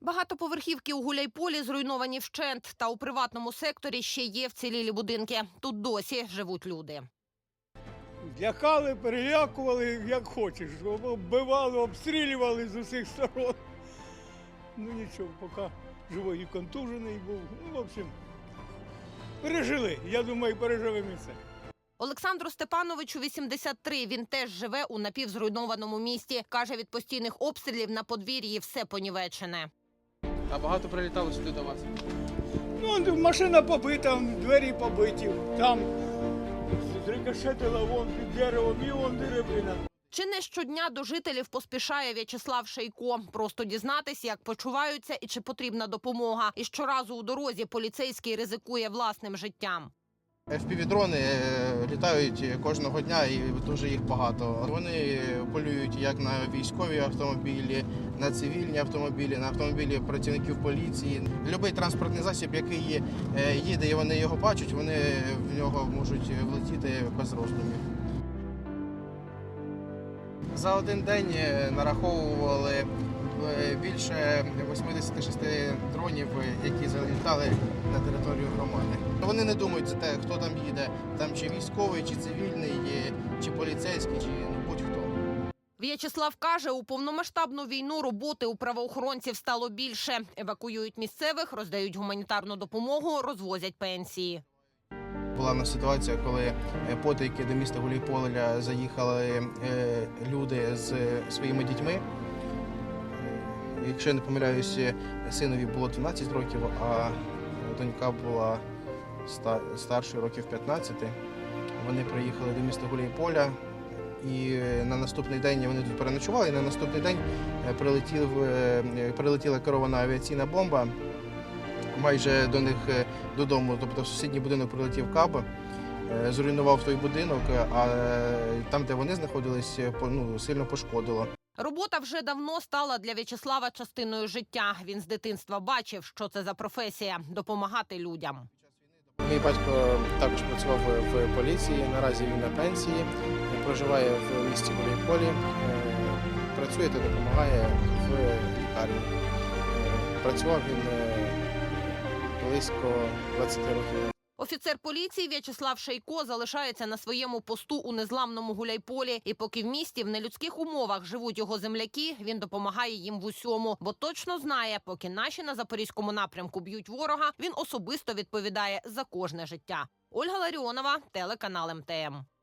Багатоповерхівки у Гуляйполі зруйновані вщент, та у приватному секторі ще є вцілілі будинки. Тут досі живуть люди. Лякали, перелякували, як хочеш. Вбивали, обстрілювали з усіх сторон. Ну нічого, поки живий і контужений був. Ну, в общем, пережили. Я думаю, переживемо це. Олександру Степановичу 83. Він теж живе у напівзруйнованому місті. Каже, від постійних обстрілів на подвір'ї все понівечене. А багато прилітало сюди до вас. Ну, машина побита, двері побиті, там зрикошетила вон під деревом і вон деревина. Чи не щодня до жителів поспішає В'ячеслав Шейко? Просто дізнатися, як почуваються і чи потрібна допомога. І щоразу у дорозі поліцейський ризикує власним життям. FPV-дрони е, літають кожного дня і дуже їх багато. Вони полюють як на військові автомобілі, на цивільні автомобілі, на автомобілі працівників поліції. Любий транспортний засіб, який е, їде і вони його бачать, вони в нього можуть влетіти без роздумів. За один день е, нараховували більше 86 дронів, е, які залітали на територію громади. Вони не думають за те, хто там їде, там чи військовий, чи цивільний, е, чи поліцейський, чи ну, будь-хто. В'ячеслав каже, у повномасштабну війну роботи у правоохоронців стало більше. Евакуюють місцевих, роздають гуманітарну допомогу, розвозять пенсії. Була в нас ситуація, коли е, потайки до міста Гулійполя заїхали е, люди з своїми дітьми. Е, Якщо я не помиляюся, синові було 12 років, а донька була старшою років 15. Вони приїхали до міста Гулійполя. І е, на наступний день вони тут переночували. І на наступний день е, прилетів, е, прилетіла керована авіаційна бомба майже до них е, додому. Тобто в сусідній будинок прилетів каб, е, зруйнував той будинок, е, а е, там, де вони знаходились, е, ну, сильно пошкодило. Робота вже давно стала для В'ячеслава частиною життя. Він з дитинства бачив, що це за професія допомагати людям. Мій батько також працював в поліції. Наразі він на пенсії, проживає в місті Гуляйполі, е, працює та допомагає в лікарні. Е, Працював він е, близько 20 років. Офіцер поліції В'ячеслав Шейко залишається на своєму посту у незламному гуляйполі. І поки в місті в нелюдських умовах живуть його земляки, він допомагає їм в усьому, бо точно знає, поки наші на запорізькому напрямку б'ють ворога, він особисто відповідає за кожне життя. Ольга Ларіонова, телеканал МТМ.